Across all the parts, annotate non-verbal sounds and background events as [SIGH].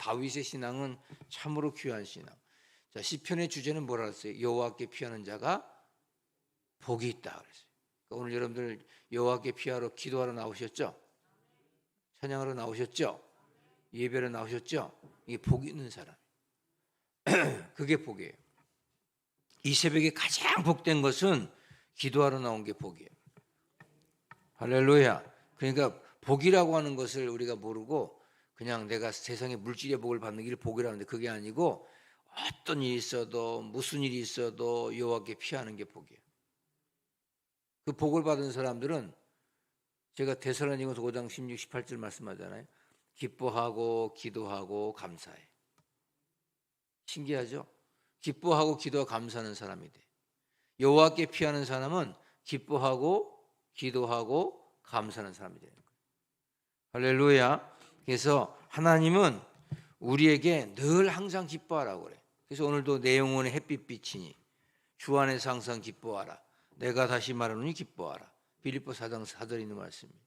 다윗의 신앙은 참으로 귀한 신앙. 자, 시편의 주제는 뭐라 그랬어요? 여호와께 피하는 자가 복이 있다 그랬어요. 그러니까 오늘 여러분들 여호와께 피하러 기도하러 나오셨죠? 찬양하러 나오셨죠? 예배로 나오셨죠? 이게 복 있는 사람. [CLEARS THROAT] 그게 복이에요. 이 새벽에 가장 복된 것은 기도하러 나온 게 복이에요. 할렐루야. 그러니까 복이라고 하는 것을 우리가 모르고 그냥 내가 세상에 물질의 복을 받는 게 복이라는데 그게 아니고 어떤 일이 있어도 무슨 일이 있어도 여호와께 피하는 게 복이에요. 그 복을 받은 사람들은 제가 데살로니가서 5장 16, 18절 말씀하잖아요. 기뻐하고 기도하고 감사해. 신기하죠? 기뻐하고 기도하고 감사하는 사람이 돼. 여호와께 피하는 사람은 기뻐하고 기도하고 감사하는 사람이 되는 거예요. 할렐루야. 그래서 하나님은 우리에게 늘 항상 기뻐하라고 그래. 그래서 오늘도 내 영혼의 햇빛빛이니 주 안에서 항상 기뻐하라. 내가 다시 말하노니 기뻐하라. 빌립보 4장 4절에 있는 말씀입니다.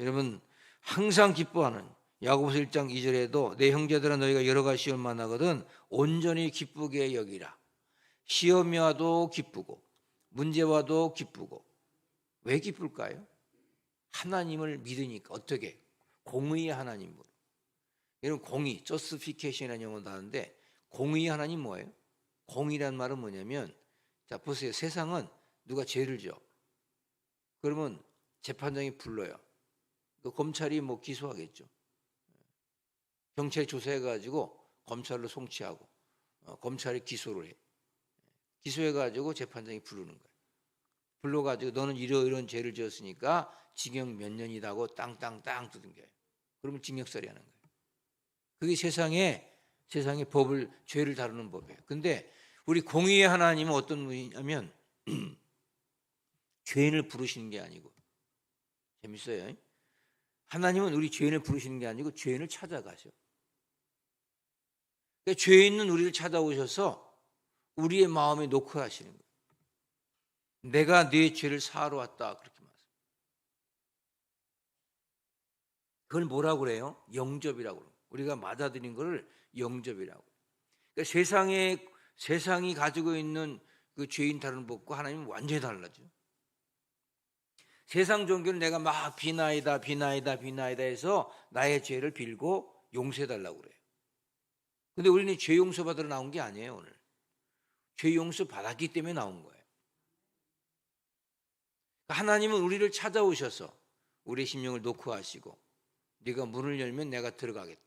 여러분 항상 기뻐하는 야고보서 1장 2절에도 내 형제들아 너희가 여러 가지 시험 만나거든 온전히 기쁘게 여기라. 시험이 와도 기쁘고 문제 와도 기쁘고 왜 기쁠까요? 하나님을 믿으니까 어떻게 공의의 하나님으로 여러분 공의 저스피케이션이라는 용어도 하는데 공의의 하나님 뭐예요? 공의란 말은 뭐냐면 자 보세요. 세상은 누가 죄를 져 그러면 재판장이 불러요. 그 검찰이 뭐 기소하겠죠. 경찰이 조사해가지고 검찰로 송치하고 어, 검찰이 기소를 해. 기소해가지고 재판장이 부르는 거예요. 불러가지고 너는 이러 이런 죄를 지었으니까 징역 몇 년이다고 땅땅땅 두든겨요. 그러면 징역살이 하는 거예요. 그게 세상에 세상의 법을 죄를 다루는 법이에요. 근데 우리 공의의 하나님은 어떤 분이냐면 [CLEARS THROAT] 죄인을 부르시는 게 아니고 재밌어요. 하나님은 우리 죄인을 부르시는 게 아니고 죄인을 찾아가죠. 그러니까 죄 있는 우리를 찾아오셔서 우리의 마음에 놓고 하시는 거예요. 내가 네 죄를 사하러 왔다 그렇게 말씀. 그걸 뭐라고 그래요? 영접이라고 그래요. 우리가 맞아들인 것을 영접이라고. 그러니까 세상에 세상이 가지고 있는 그 죄인 다루는 법과 하나님은 완전히 달라져. 세상 종교는 내가 막 비나이다 비나이다 비나이다 해서 나의 죄를 빌고 용서해 달라고 그래요. 근데 우리는 죄 용서 받으러 나온 게 아니에요, 오늘. 죄 용서 받았기 때문에 나온 거예요. 하나님은 우리를 찾아오셔서 우리의 심령을 놓고 하시고 네가 문을 열면 내가 들어가겠다.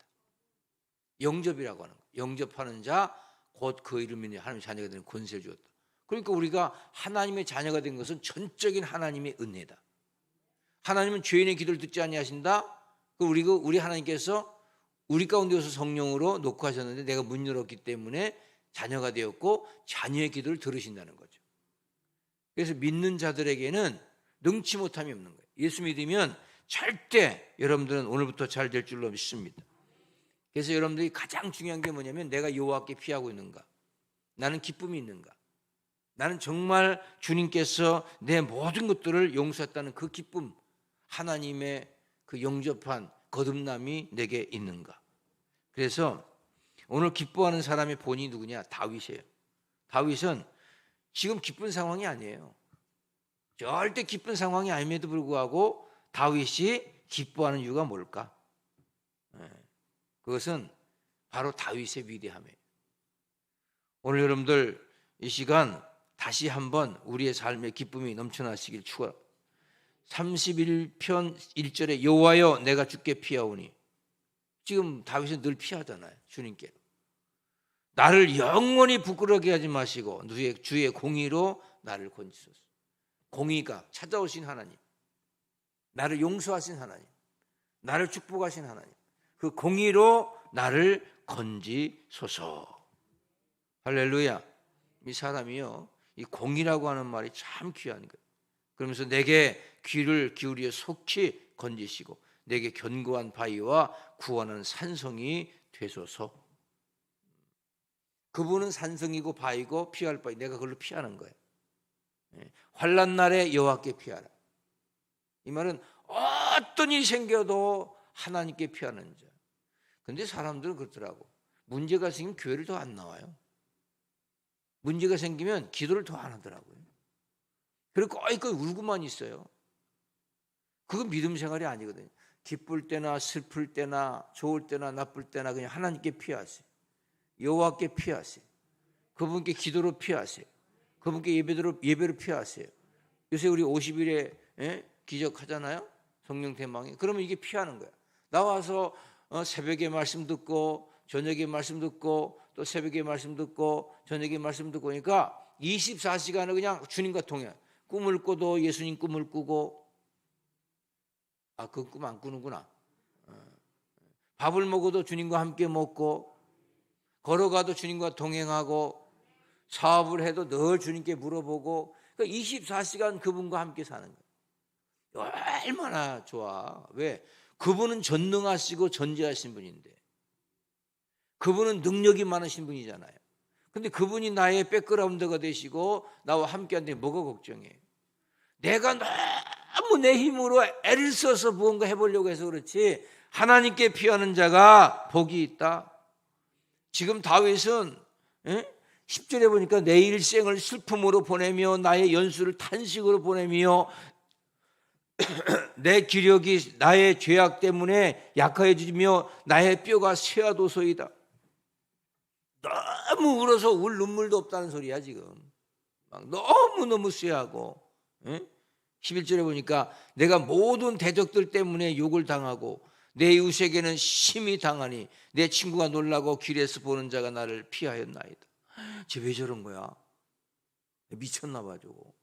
영접이라고 하는 거. 영접하는 자 곧 그 이름이 하나님 자녀가 되는 권세를 주었다. 그러니까 우리가 하나님의 자녀가 된 것은 전적인 하나님의 은혜다. 하나님은 죄인의 기도를 듣지 아니하신다. 그 우리 우리 하나님께서 우리 가운데 오서 성령으로 놓고 하셨는데 내가 문 열었기 때문에 자녀가 되었고 자녀의 기도를 들으신다는 거죠. 그래서 믿는 자들에게는 능치 못함이 없는 거예요. 예수 믿으면 절대 여러분들은 오늘부터 잘 될 줄로 믿습니다. 그래서 여러분들이 가장 중요한 게 뭐냐면 내가 여호와께 피하고 있는가? 나는 기쁨이 있는가? 나는 정말 주님께서 내 모든 것들을 용서했다는 그 기쁨, 하나님의 그 영접한 거듭남이 내게 있는가? 그래서 오늘 기뻐하는 사람의 본이 누구냐? 다윗이에요. 다윗은 지금 기쁜 상황이 아니에요. 절대 기쁜 상황이 아님에도 불구하고 다윗이 기뻐하는 이유가 뭘까? 예, 그것은 바로 다윗의 위대함이에요. 오늘 여러분들 이 시간 다시 한번 우리의 삶의 기쁨이 넘쳐나시길 축원. 31편 1절에 여호와여 내가 주께 피하오니 지금 다윗은 늘 피하잖아요. 주님께. 나를 영원히 부끄럽게 하지 마시고 주의 공의로 나를 건지소서. 공의가 찾아오신 하나님, 나를 용서하신 하나님, 나를 축복하신 하나님, 그 공의로 나를 건지소서. 할렐루야. 이 사람이요, 이 공의라고 하는 말이 참 귀한 거예요. 그러면서 내게 귀를 기울여 속히 건지시고 내게 견고한 바위와 구원하는 산성이 되소서. 그분은 산성이고 바위고 피할 바위 내가 그걸로 피하는 거예요. 예, 환란 날에 여호와께 피하라. 이 말은 어떤 일이 생겨도 하나님께 피하는 자. 근데 사람들은 그렇더라고. 문제가 생기면 교회를 더 안 나와요. 문제가 생기면 기도를 더 안 하더라고요. 그리고 거기까지 울고만 있어요. 그건 믿음 생활이 아니거든요. 기쁠 때나 슬플 때나 좋을 때나 나쁠 때나 그냥 하나님께 피하세요. 여호와께 피하세요. 그분께 기도로 피하세요. 그분께 예배로 예배로 피하세요. 요새 우리 50일에 예? 기적하잖아요. 성령 대망에. 그러면 이게 피하는 거야. 나와서 어, 새벽에 말씀 듣고 저녁에 말씀 듣고 또 새벽에 말씀 듣고 저녁에 말씀 듣고 그러니까 24시간을 그냥 주님과 통해. 꿈을 꿔도 예수님 꿈을 꾸고 아, 그 꿈 안 꾸는구나. 어. 밥을 먹어도 주님과 함께 먹고 걸어가도 주님과 동행하고 사업을 해도 늘 주님께 물어보고 그러니까 24시간 그분과 함께 사는 거예요. 얼마나 좋아. 왜? 그분은 전능하시고 전지하신 분인데 그분은 능력이 많으신 분이잖아요. 근데 그분이 나의 백그라운드가 되시고 나와 함께한데 뭐가 걱정해? 내가 너무 내 힘으로 애를 써서 무언가 해보려고 해서 그렇지 하나님께 피하는 자가 복이 있다. 지금 다윗은 예? 10절에 보니까 내 일생을 슬픔으로 보내며 나의 연수를 탄식으로 보내며 [COUGHS] 내 기력이 나의 죄악 때문에 약해지며 나의 뼈가 쇠하도소이다. 너무 울어서 울 눈물도 없다는 소리야 지금. 막 너무 너무 쇠하고. 예? 11절에 보니까 내가 모든 대적들 때문에 욕을 당하고 내 이웃에게는 심히 당하니 내 친구가 놀라고 길에서 보는 자가 나를 피하였나이다. 쟤 왜 저런 거야? 미쳤나 봐 저거.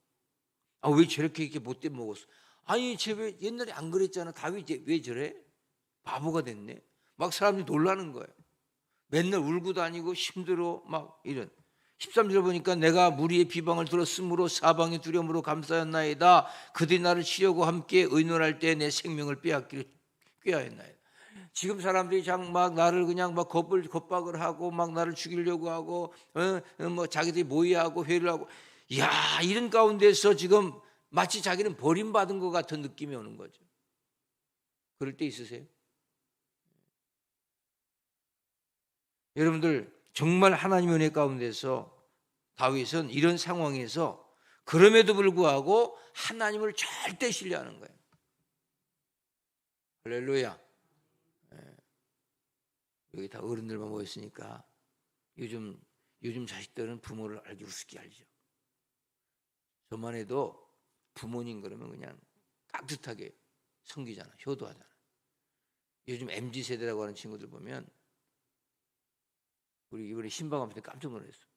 아왜 저렇게 이렇게 못돼 먹었어? 아니 쟤왜 옛날에 안 그랬잖아. 다윗 왜 저래? 바보가 됐네. 막 사람들이 놀라는 거예요. 맨날 울고 다니고 힘들어 막 이런. 13절 보니까 내가 무리의 비방을 들었으므로 사방의 두려움으로 감싸였나이다. 그들이 나를 치려고 함께 의논할 때 내 생명을 빼앗기를 꾀하였나이다. 지금 사람들이 막 나를 그냥 막 겁을 겁박을 하고 막 나를 죽이려고 하고 어, 어, 뭐 자기들이 모의하고 회를 하고 야 이런 가운데서 지금 마치 자기는 버림받은 것 같은 느낌이 오는 거죠. 그럴 때 있으세요? 여러분들 정말 하나님의 은혜 가운데서 다윗은 이런 상황에서 그럼에도 불구하고 하나님을 절대 신뢰하는 거예요. 할렐루야. 예. 여기 다 어른들만 모였으니까 요즘 요즘 자식들은 부모를 알기 우습게 알죠. 저만 해도 부모님 그러면 그냥 깍듯하게 섬기잖아, 효도하잖아. 요즘 mz 세대라고 하는 친구들 보면 우리 이번에 신방하면서 깜짝 놀랐어.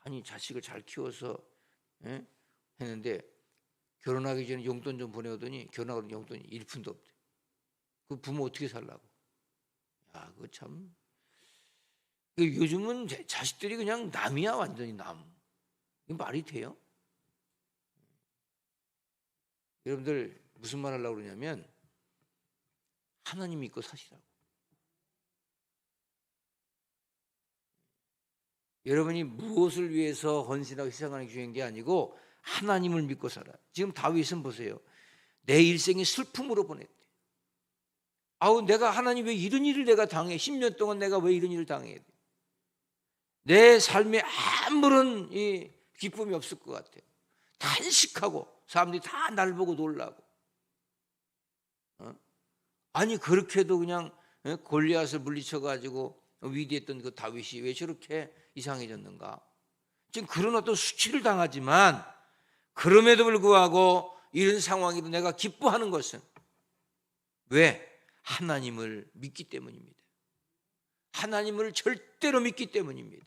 아니 자식을 잘 키워서 예? 했는데 결혼하기 전에 용돈 좀 보내오더니 결혼하고 용돈이 1푼도 없대. 그 부모 어떻게 살라고? 야, 그거 참. 그 요즘은 자식들이 그냥 남이야 완전히 남. 이게 말이 돼요? 여러분들 무슨 말 하려고 그러냐면 하나님 믿고 사시라고. 여러분이 무엇을 위해서 헌신하고 희생하는 게 중요한 게 아니고 하나님을 믿고 살아. 지금 다윗은 보세요. 내 일생이 슬픔으로 보냈대. 아우 내가 하나님 왜 이런 일을 내가 당해? 10년 동안 내가 왜 이런 일을 당해야 돼? 내 삶에 아무런 이 기쁨이 없을 것 같아요. 단식하고 사람들이 다 날 보고 놀라고. 어? 아니 그렇게도 그냥 어? 골리앗을 물리쳐 가지고 위대했던 그 다윗이 왜 저렇게 이상해졌는가? 지금 그런 어떤 수치를 당하지만 그럼에도 불구하고 이런 상황에도 내가 기뻐하는 것은 왜? 하나님을 믿기 때문입니다. 하나님을 절대로 믿기 때문입니다.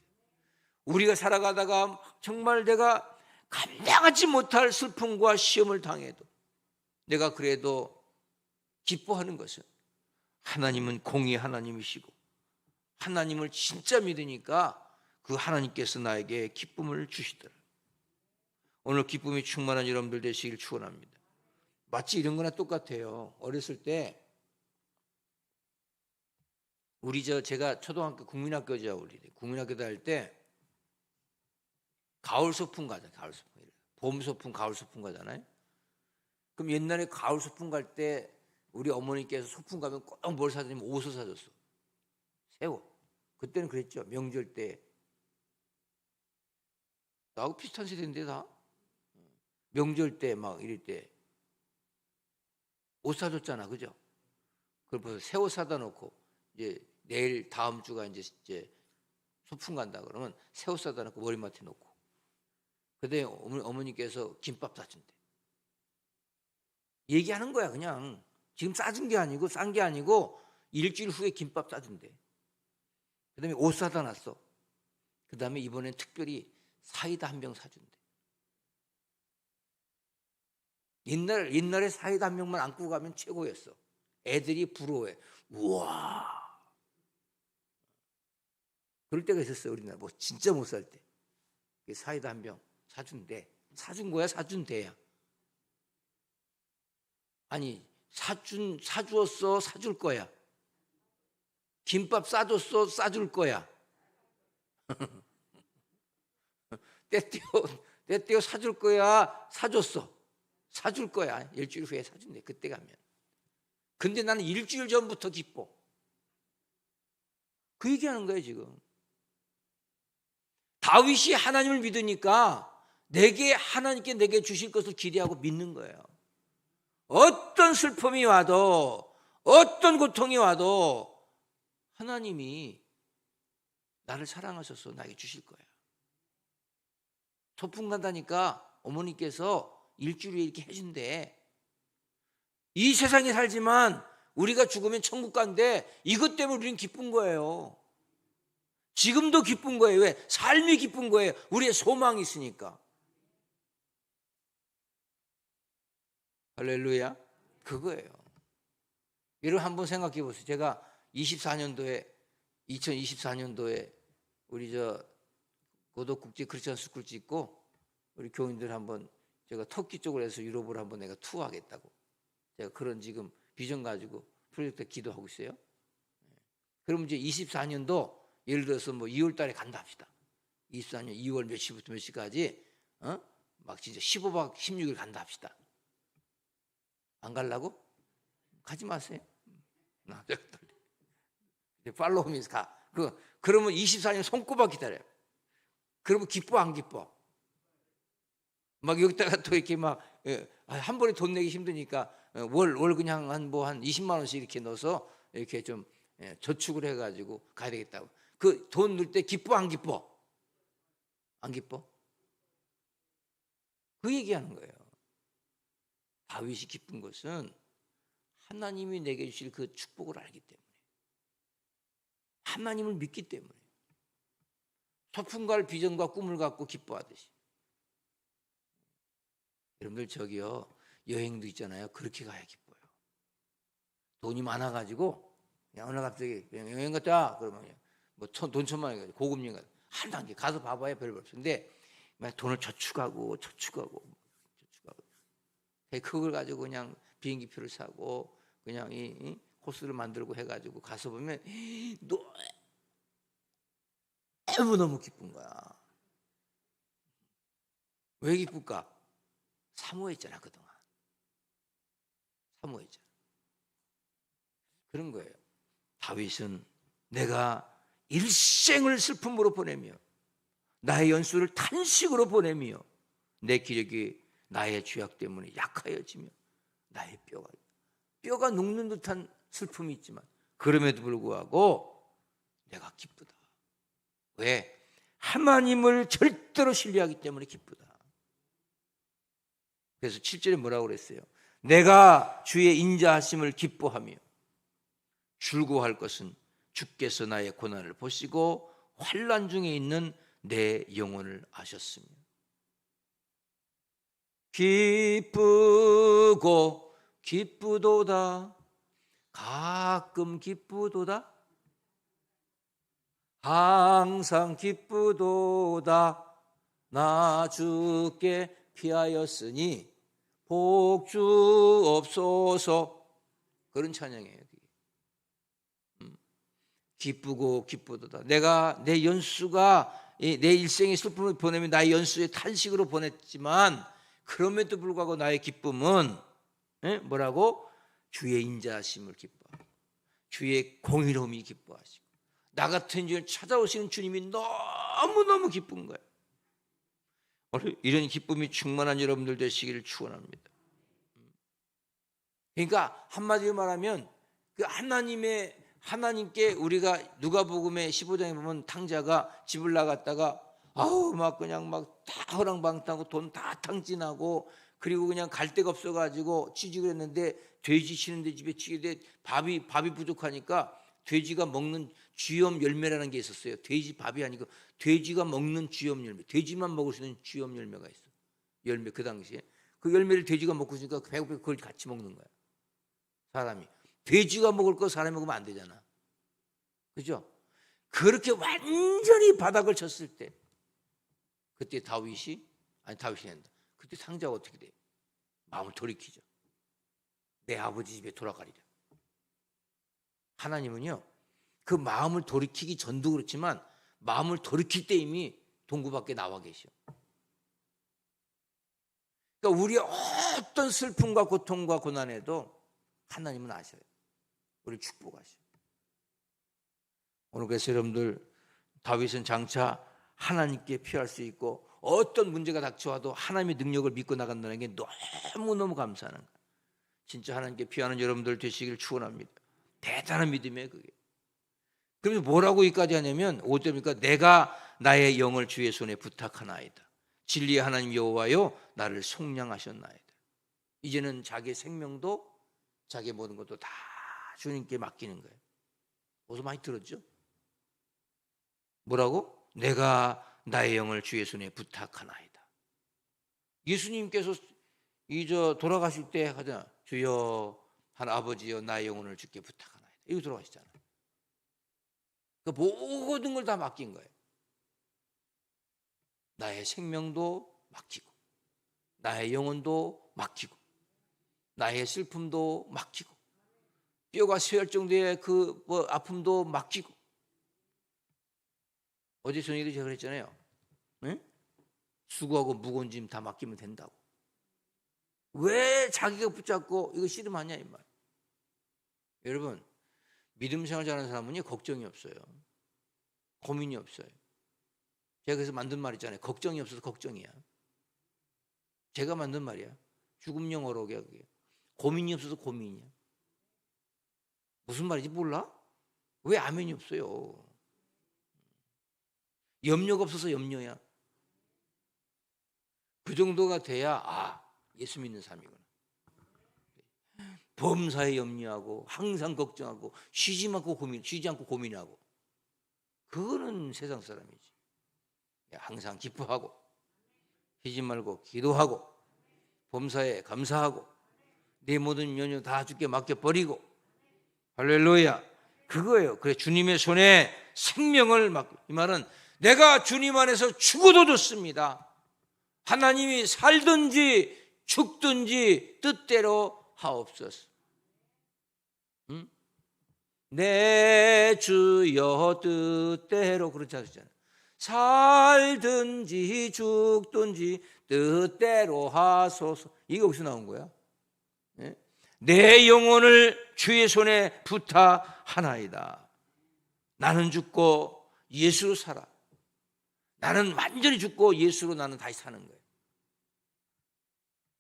우리가 살아가다가 정말 내가 감당하지 못할 슬픔과 시험을 당해도 내가 그래도 기뻐하는 것은 하나님은 공의 하나님이시고 하나님을 진짜 믿으니까 그 하나님께서 나에게 기쁨을 주시더라. 오늘 기쁨이 충만한 여러분들 되시길 축원합니다. 마치 이런 거나 똑같아요. 어렸을 때 우리 저 제가 초등학교 국민학교죠 우리 국민학교 다닐 때 가을 소풍 가자 가을 소풍 봄 소풍 가을 소풍 가잖아요. 그럼 옛날에 가을 소풍 갈 때 우리 어머니께서 소풍 가면 꼭 뭘 사드리면 옷을 사줬어. 세워. 그때는 그랬죠. 명절 때. 나하고 비슷한 세대인데 다. 명절 때 막 이럴 때. 옷 사줬잖아. 그죠? 그걸 벌써 새 옷 사다 놓고 이제 내일 다음 주가 이제 이제 소풍 간다 그러면 새 옷 사다 놓고 머리맡에 놓고 그때 어머니, 어머니께서 김밥 사준대. 얘기하는 거야 그냥 지금 싸준 게 아니고 싼 게 아니고 일주일 후에 김밥 싸준대. 그다음에 옷 사다 놨어. 그다음에 이번엔 특별히 사이다 한 병 사준대. 옛날 옛날에 사이다 한 병만 안고 가면 최고였어. 애들이 부러워해. 우와. 그럴 때가 있었어요 우리나라 뭐 진짜 못 살 때. 사이다 한 병 사준대. 사준 거야 사준대야. 아니 사준 사주었어 사줄 거야. 김밥 싸줬어 싸줄 거야. [LAUGHS] 때띄어 때띄어 사줄 거야 사줬어 사줄 거야 일주일 후에 사준대 그때 가면. 근데 나는 일주일 전부터 기뻐. 그 얘기하는 거예요 지금. 다윗이 하나님을 믿으니까 내게 하나님께 내게 주실 것을 기대하고 믿는 거예요. 어떤 슬픔이 와도 어떤 고통이 와도 하나님이 나를 사랑하셔서 나에게 주실 거야. 소풍 간다니까 어머니께서 일주일에 이렇게 해준대. 이 세상에 살지만 우리가 죽으면 천국 간대. 이것 때문에 우리는 기쁜 거예요. 지금도 기쁜 거예요. 왜? 삶이 기쁜 거예요. 우리의 소망이 있으니까. 할렐루야. 그거예요. 여러분 한번 생각해 보세요. 제가 24년도에 2024년도에 우리 저 고덕국제 크리스천 스쿨 찍고 우리 교인들 한번 제가 터키 쪽으로 해서 유럽을 한번 내가 투어하겠다고 제가 그런 지금 비전 가지고 프로젝트 기도하고 있어요. 그럼 이제 24년도 예를 들어서 뭐 2월 달에 간다 합시다. 24년 2월 몇 시부터 몇 시까지 어? 막 진짜 15박 16일 간다 합시다. 안 갈라고? 가지 마세요. 나 팔로우 미스 가. 그 그러면 24년 손꼽아 기다려요. 그러면 기뻐 안 기뻐? 막 여기다가 또 이렇게 막한 예, 번에 돈 내기 힘드니까 월월 그냥 한뭐 한 20만 원씩 이렇게 넣어서 이렇게 좀 예, 저축을 해 가지고 가야 되겠다고. 그 돈 넣을 때 기뻐 안 기뻐? 안 기뻐? 그 얘기하는 거예요. 다윗이 기쁜 것은 하나님이 내게 주실 그 축복을 알기 때문에 하나님을 믿기 때문에 소풍갈 비전과 꿈을 갖고 기뻐하듯이. 여러분들 저기요 여행도 있잖아요. 그렇게 가야 기뻐요. 돈이 많아가지고 어느 갑자기 여행 갔다 그러면 뭐돈 천만 원 고급 여행 가다. 한 단계 가서 봐봐야 별거 없어. 근데 돈을 저축하고 저축하고 그걸 가지고 그냥 비행기표를 사고 그냥 이, 이 코스를 만들고 해가지고 가서 보면 너무 너무 기쁜 거야. 왜 기쁠까? 사모했잖아 그동안. 사모했잖아. 그런 거예요. 다윗은 내가 일생을 슬픔으로 보내며 나의 연수를 탄식으로 보내며 내 기력이 나의 죄악 때문에 약하여지며 나의 뼈가 뼈가 녹는 듯한 슬픔이 있지만 그럼에도 불구하고 내가 기쁘다. 왜? 하나님을 절대로 신뢰하기 때문에 기쁘다. 그래서 7절에 뭐라고 그랬어요? 내가 주의 인자하심을 기뻐하며 줄고할 것은 주께서 나의 고난을 보시고 환란 중에 있는 내 영혼을 아셨으며 기쁘고 기쁘도다 가끔 기쁘도다 항상 기쁘도다 나 주께 피하였으니 복주 없소서 그런 찬양이에요. 음. 기쁘고 기쁘도다. 내가 내 연수가 내 일생의 슬픔을 보내면 나의 연수의 탄식으로 보냈지만 그럼에도 불구하고 나의 기쁨은 예? 뭐라고 주의 인자하심을 기뻐, 주의 공의로움이 기뻐하시고 나 같은 죄인 찾아오시는 주님이 너무 너무 기쁜 거예요. 이런 기쁨이 충만한 여러분들 되시기를 축원합니다. 그러니까 한마디로 말하면 그 하나님의 하나님께 우리가 누가복음의 15장에 보면 탕자가 집을 나갔다가 아우 막 그냥 막 다 허랑방탕하고 돈 다 탕진하고 그리고 그냥 갈 데가 없어가지고 취직을 했는데 돼지 치는데 집에 치게 돼 밥이 밥이 부족하니까 돼지가 먹는 쥐염 열매라는 게 있었어요. 돼지 밥이 아니고 돼지가 먹는 쥐염 열매. 돼지만 먹을 수 있는 쥐염 열매가 있어. 열매 그 당시에 그 열매를 돼지가 먹고 있으니까 배고프게 그걸 같이 먹는 거야. 사람이 돼지가 먹을 거 사람이 먹으면 안 되잖아. 그죠? 그렇게 완전히 바닥을 쳤을 때 그때 다윗이 아니 다윗이 한다. 그때 상자가 어떻게 돼? 마음을 돌이키죠. 내 아버지 집에 돌아가리라. 하나님은요 그 마음을 돌이키기 전도 그렇지만 마음을 돌이킬 때 이미 동구 밖에 나와 계셔. 그러니까 우리의 어떤 슬픔과 고통과 고난에도 하나님은 아셔요. 우리 축복하셔. 오늘 그래서 여러분들 다윗은 장차 하나님께 피할 수 있고 어떤 문제가 닥쳐와도 하나님의 능력을 믿고 나간다는 게 너무너무 감사하는 거예요. 진짜 하나님께 피하는 여러분들 되시길 축원합니다. 대단한 믿음이에요, 그게. 그래서 뭐라고 여기까지 하냐면 5절이니까 내가 나의 영을 주의 손에 부탁하나이다. 진리의 하나님 여호와여 나를 속량하셨나이다. 이제는 자기 생명도 자기 모든 것도 다 주님께 맡기는 거예요. 어디서 많이 들었죠? 뭐라고? 내가 나의 영을 주의 손에 부탁하나이다. 예수님께서 이 저 돌아가실 때 하자 주여 한 아버지여 나의 영혼을 주께 부탁하나이다. 이거 돌아가시잖아요. 그 모든 걸 다 맡긴 거예요. 나의 생명도 맡기고, 나의 영혼도 맡기고, 나의 슬픔도 맡기고, 뼈가 쇠할 정도의 그 뭐 아픔도 맡기고. 어제 저녁에 제가 그랬잖아요. 응? 수고하고 무거운 짐 다 맡기면 된다고. 왜 자기가 붙잡고 이거 씨름하냐 이 말. 여러분 믿음 생활 잘하는 사람은요 걱정이 없어요. 고민이 없어요. 제가 그래서 만든 말 있잖아요. 걱정이 없어서 걱정이야. 제가 만든 말이야. 죽음 영어로 그게 고민이 없어서 고민이야. 무슨 말인지 몰라? 왜 아멘이 없어요? 염려가 없어서 염려야. 그 정도가 돼야 아 예수 믿는 사람이구나. 범사에 염려하고 항상 걱정하고 쉬지 않고 고민, 쉬지 않고 고민하고 그거는 세상 사람이지. 항상 기뻐하고 쉬지 말고 기도하고 범사에 감사하고 내 모든 연유 다 주께 맡겨 버리고 할렐루야. 그거예요. 그래 주님의 손에 생명을 맡. 이 말은 내가 주님 안에서 죽어도 좋습니다. 하나님이 살든지 죽든지 뜻대로 하옵소서. 응? 내 주여 뜻대로 그렇지 않잖아요. 살든지 죽든지 뜻대로 하소서. 이게 어디서 나온 거야? 예? 내 영혼을 주의 손에 부탁하나이다. 나는 죽고 예수로 살아. 나는 완전히 죽고 예수로 나는 다시 사는 거예요.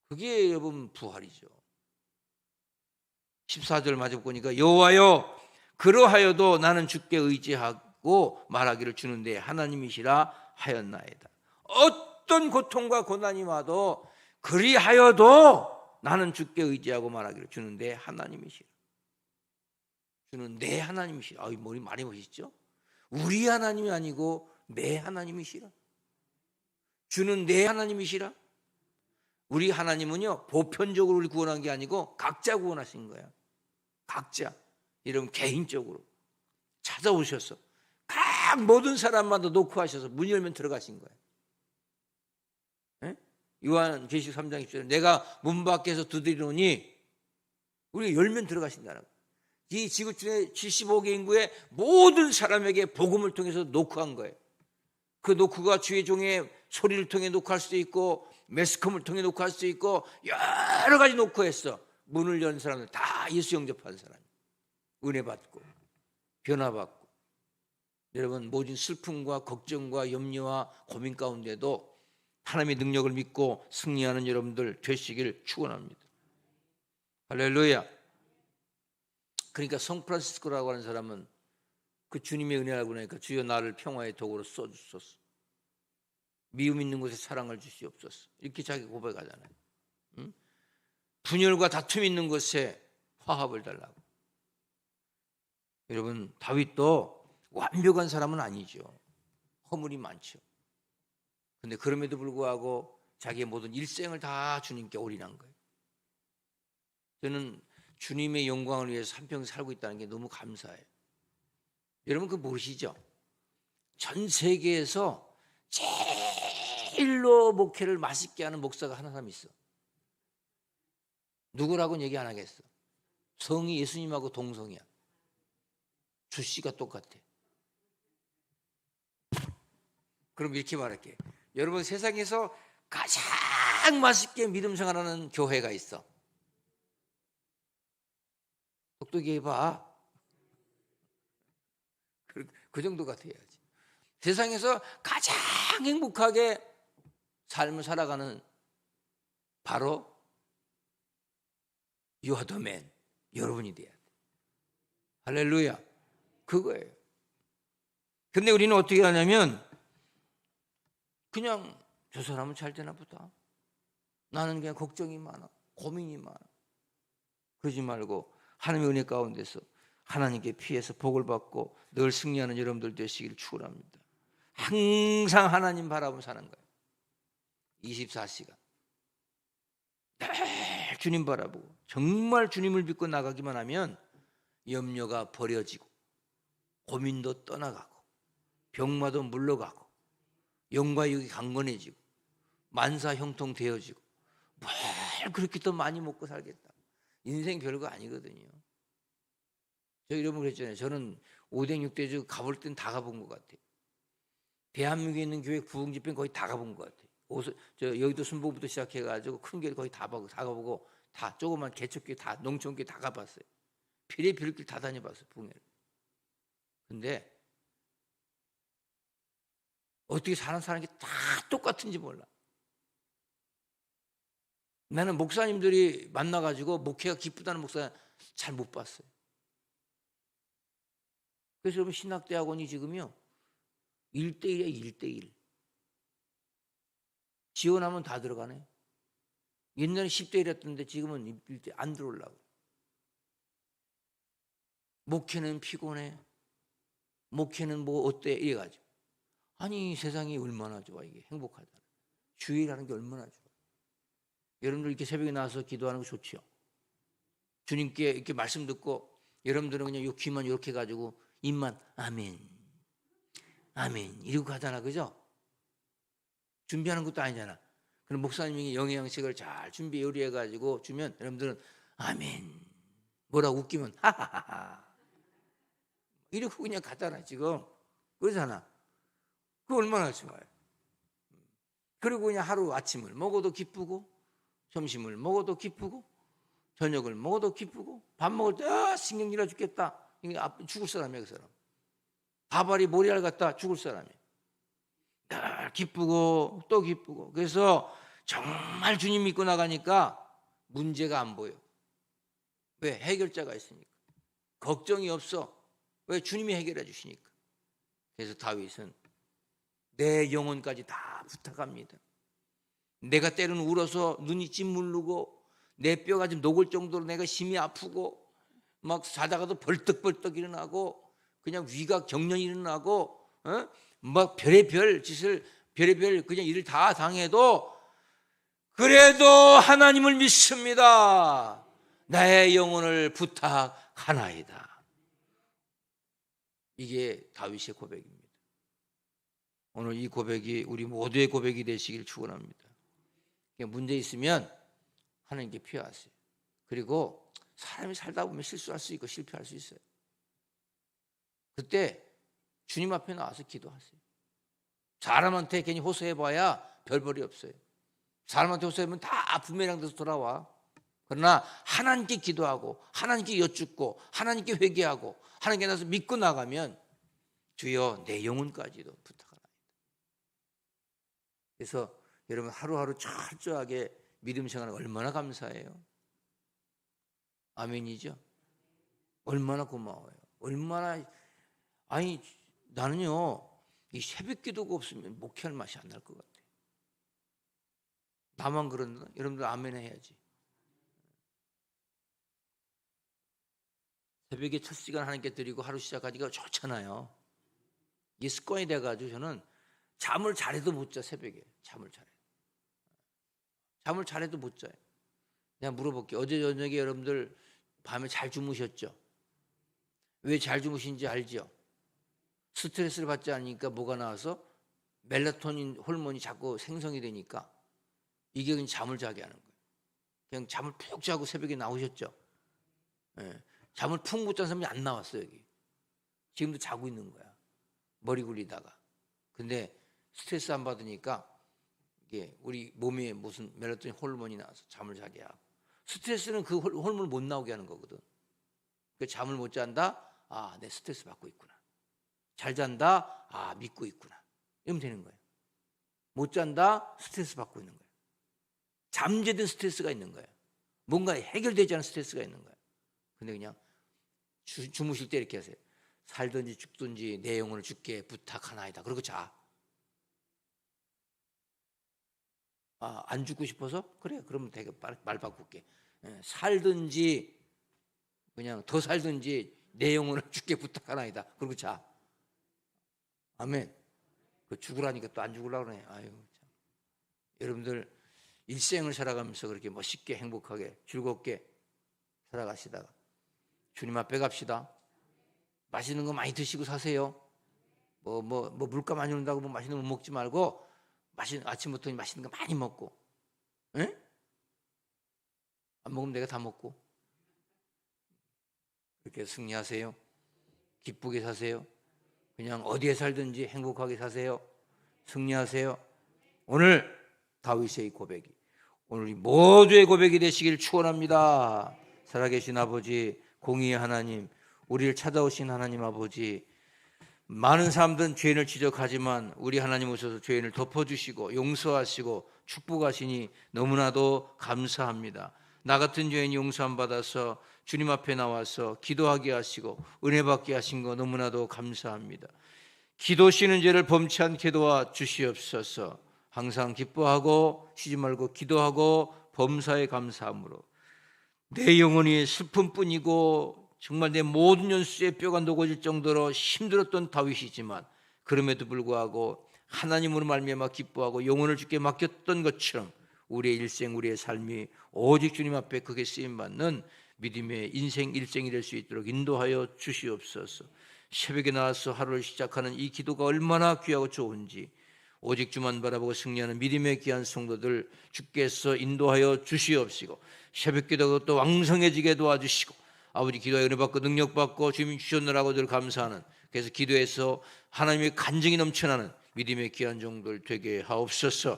그게 여러분 부활이죠. 14절 마저 보니까 여호와여 그러하여도 나는 주께 의지하고 말하기를 주는데 하나님이시라 하였나이다. 어떤 고통과 고난이 와도 그리하여도 나는 주께 의지하고 말하기를 주는데 하나님이시라. 주는 내 하나님이시라. 아, 머리 많이 멋있죠? 우리 하나님이 아니고 내 하나님이시라. 주는 내 하나님이시라. 우리 하나님은요 보편적으로 우리 구원한 게 아니고 각자 구원하신 거야. 각자 이런 개인적으로 찾아오셔서 각 모든 사람마다 놓고 하셔서 문 열면 들어가신 거예요. 예? 요한 계시 3장 10절에 내가 문 밖에서 두드리노니 우리가 열면 들어가신다는 거예요. 이 지구촌의 75개 인구의 모든 사람에게 복음을 통해서 노크한 거예요. 그 노크가 주의 종의 소리를 통해 노크할 수도 있고 매스컴을 통해 노크할 수도 있고 여러 가지 노크했어. 문을 연 사람들 다 예수 영접한 사람. 은혜 받고 변화 받고 여러분 모든 슬픔과 걱정과 염려와 고민 가운데도 하나님의 능력을 믿고 승리하는 여러분들 되시길 축원합니다. 할렐루야. 그러니까 성프란시스코라고 하는 사람은 그 주님의 은혜라고 하니까 주여 나를 평화의 도구로 써주소서. 미움 있는 곳에 사랑을 주시옵소서. 이렇게 자기 고백하잖아요. 응? 분열과 다툼 있는 곳에 화합을 달라고. 여러분 다윗도 완벽한 사람은 아니죠. 허물이 많죠. 근데 그럼에도 불구하고 자기의 모든 일생을 다 주님께 올인한 거예요. 저는 주님의 영광을 위해서 한평생 살고 있다는 게 너무 감사해요. 여러분 그 모르시죠? 전 세계에서 제일로 목회를 맛있게 하는 목사가 하나 사람 있어. 누구라고는 얘기 안 하겠어. 성이 예수님하고 동성이야. 주씨가 똑같아. 그럼 이렇게 말할게. 여러분 세상에서 가장 맛있게 믿음 생활하는 교회가 있어. 똑똑히 해봐. 그, 그 정도 같아야지. 세상에서 가장 행복하게 삶을 살아가는 바로 유아더맨 여러분이 돼야 돼. 할렐루야. 그거예요. 근데 우리는 어떻게 하냐면 그냥 저 사람은 잘 되나 보다. 나는 그냥 걱정이 많아. 고민이 많아. 그러지 말고 하나님의 은혜 가운데서 하나님께 피해서 복을 받고 늘 승리하는 여러분들 되시길 축원합니다. 항상 하나님 바라보며 사는 거예요. 24시간. 늘 주님 바라보고 정말 주님을 믿고 나가기만 하면 염려가 버려지고 고민도 떠나가고 병마도 물러가고 영과 육이 강건해지고 만사 형통 되어지고 뭘 그렇게 더 많이 먹고 살겠다. 인생 별거 아니거든요. 저 여러분 그랬잖아요. 저는 5대 6대 가볼 땐 다 가본 것 같아요. 대한민국에 있는 교회 부흥 집회 거의 다 가본 것 같아요. 오서, 저 여의도 순복부터 시작해가지고 큰 교회 거의 다, 다 가보고 다 조그만 개척교회 다 농촌교회 다 가봤어요. 비례 비례길 다 다녀봤어요. 부흥회를. 근데 어떻게 사는 사람이 다 똑같은지 몰라. 나는 목사님들이 만나가지고 목회가 기쁘다는 목사 잘 못 봤어요. 그래서 여러분 신학대학원이 지금요 1대1이야 1대1 지원하면 다 들어가네. 옛날에 10대 1이었던데 지금은 1대 안 들어오려고. 목회는 피곤해. 목회는 뭐 어때? 이래가지고. 아니 세상이 얼마나 좋아 이게 행복하잖아 주일하는 게 얼마나 좋아. 여러분들 이렇게 새벽에 나와서 기도하는 거 좋죠 주님께 이렇게 말씀 듣고 여러분들은 그냥 요 귀만 이렇게 가지고 입만 아멘. 아멘. 이러고 가잖아. 그죠? 준비하는 것도 아니잖아. 그럼 목사님이 영양식을 잘 준비 요리해 가지고 주면 여러분들은 아멘. 뭐라고 웃기면 하하하하. 이러고 그냥 가잖아 지금. 그러잖아. 그 얼마나 좋아요. 그리고 그냥 하루 아침을 먹어도 기쁘고 점심을 먹어도 기쁘고 저녁을 먹어도 기쁘고 밥 먹을 때 아, 신경 질러 죽겠다. 이게 죽을 사람이야 그 사람. 밥알이 모리알 같다 죽을 사람이야. 늘 기쁘고 또 기쁘고 그래서 정말 주님 믿고 나가니까 문제가 안 보여. 왜 해결자가 있으니까 걱정이 없어. 왜 주님이 해결해 주시니까. 그래서 다윗은 내 영혼까지 다 부탁합니다. 내가 때로는 울어서 눈이 찐물르고 내 뼈가 좀 녹을 정도로 내가 심이 아프고 막 자다가도 벌떡벌떡 일어나고 그냥 위가 경련이 일어나고 어? 막 별의별 짓을 별의별 그냥 일을 다 당해도 그래도 하나님을 믿습니다. 나의 영혼을 부탁하나이다. 이게 다윗의 고백입니다. 오늘 이 고백이 우리 모두의 고백이 되시길 축원합니다. 문제 있으면 하나님께 피하세요. 그리고 사람이 살다 보면 실수할 수 있고 실패할 수 있어요. 그때 주님 앞에 나와서 기도하세요. 사람한테 괜히 호소해봐야 별 볼이 없어요. 사람한테 호소하면 다 부메랑 돼서 돌아와. 그러나 하나님께 기도하고 하나님께 여쭙고 하나님께 회개하고 하나님께 나서 믿고 나가면 주여 내 영혼까지도 부탁하라. 그래서 여러분 하루하루 철저하게 믿음 생활 얼마나 감사해요. 아멘이죠. 얼마나 고마워요. 얼마나 아니 나는요 이 새벽 기도가 없으면 목회할 맛이 안 날 것 같아. 나만 그런다. 여러분들 아멘 해야지. 새벽에 첫 시간 하나님께 드리고 하루 시작하기가 좋잖아요. 이 습관이 돼가지고 저는 잠을 잘해도 못 자 새벽에 잠을 잘해. 잠을 잘해도 못 자요. 그냥 물어볼게요. 어제 저녁에 여러분들 밤에 잘 주무셨죠? 왜 잘 주무신지 알죠? 스트레스를 받지 않으니까 뭐가 나와서 멜라토닌 호르몬이 자꾸 생성이 되니까 이게 그냥 잠을 자게 하는 거예요. 그냥 잠을 푹 자고 새벽에 나오셨죠? 예. 잠을 푹 못 잔 사람이 안 나왔어 여기. 지금도 자고 있는 거야. 머리 굴리다가. 근데 스트레스 안 받으니까 이게 우리 몸에 무슨 멜라토닌 호르몬이 나와서 잠을 자게 하고 스트레스는 그 홀- 호르몬을 못 나오게 하는 거거든. 그 잠을 못 잔다. 아, 내 스트레스 받고 있구나. 잘 잔다. 아, 믿고 있구나. 이러면 되는 거예요. 못 잔다. 스트레스 받고 있는 거예요. 잠재된 스트레스가 있는 거예요. 뭔가 해결되지 않은 스트레스가 있는 거예요. 근데 그냥 주, 주무실 때 이렇게 하세요. 살든지 죽든지 내 영혼을 죽게 부탁하나이다. 그러고 자. 아, 안 죽고 싶어서? 그래. 그러면 되게 말, 말 바꿀게. 예, 살든지 그냥 더 살든지 내 영혼을 [LAUGHS] 죽게 부탁하나이다. 그러고 자. 아멘. 그 죽으라니까 또 안 죽으려고 그러네. 아유, 참. 여러분들 일생을 살아가면서 그렇게 멋있게 행복하게 즐겁게 살아가시다가 주님 앞에 갑시다. 맛있는 거 많이 드시고 사세요. 뭐 뭐뭐 물가 많이 온다고 뭐 맛있는 거 먹지 말고 맛있는 아침부터 맛있는 거 많이 먹고, 예? 안 먹으면 내가 다 먹고 이렇게 승리하세요. 기쁘게 사세요. 그냥 어디에 살든지 행복하게 사세요. 승리하세요. 오늘 다윗의 이 고백이 오늘 이 모두의 고백이 되시길 축원합니다. 살아계신 아버지, 공의의 하나님, 우리를 찾아오신 하나님 아버지, 많은 사람들은 죄인을 지적하지만 우리 하나님 오셔서 죄인을 덮어주시고 용서하시고 축복하시니 너무나도 감사합니다. 나 같은 죄인이 용서함 받아서 주님 앞에 나와서 기도하게 하시고 은혜 받게 하신 거 너무나도 감사합니다. 기도 쉬는 죄를 범치 않게 도와 주시옵소서. 항상 기뻐하고 쉬지 말고 기도하고 범사에 감사함으로 내 영혼이 슬픔뿐이고 정말 내 모든 연수의 뼈가 녹아질 정도로 힘들었던 다윗이지만 그럼에도 불구하고 하나님으로 말미암아 기뻐하고 영혼을 주께 맡겼던 것처럼 우리의 일생 우리의 삶이 오직 주님 앞에 크게 쓰임 받는 믿음의 인생 일생이 될 수 있도록 인도하여 주시옵소서. 새벽에 나와서 하루를 시작하는 이 기도가 얼마나 귀하고 좋은지 오직 주만 바라보고 승리하는 믿음의 귀한 성도들 주께서 인도하여 주시옵시고 새벽 기도가 또 왕성해지게 도와주시고 아버지 기도에 은혜 받고 능력 받고 주님 주셨느라고 늘 감사하는 그래서 기도에서 하나님의 간증이 넘쳐나는 믿음의 귀한 종들 되게 하옵소서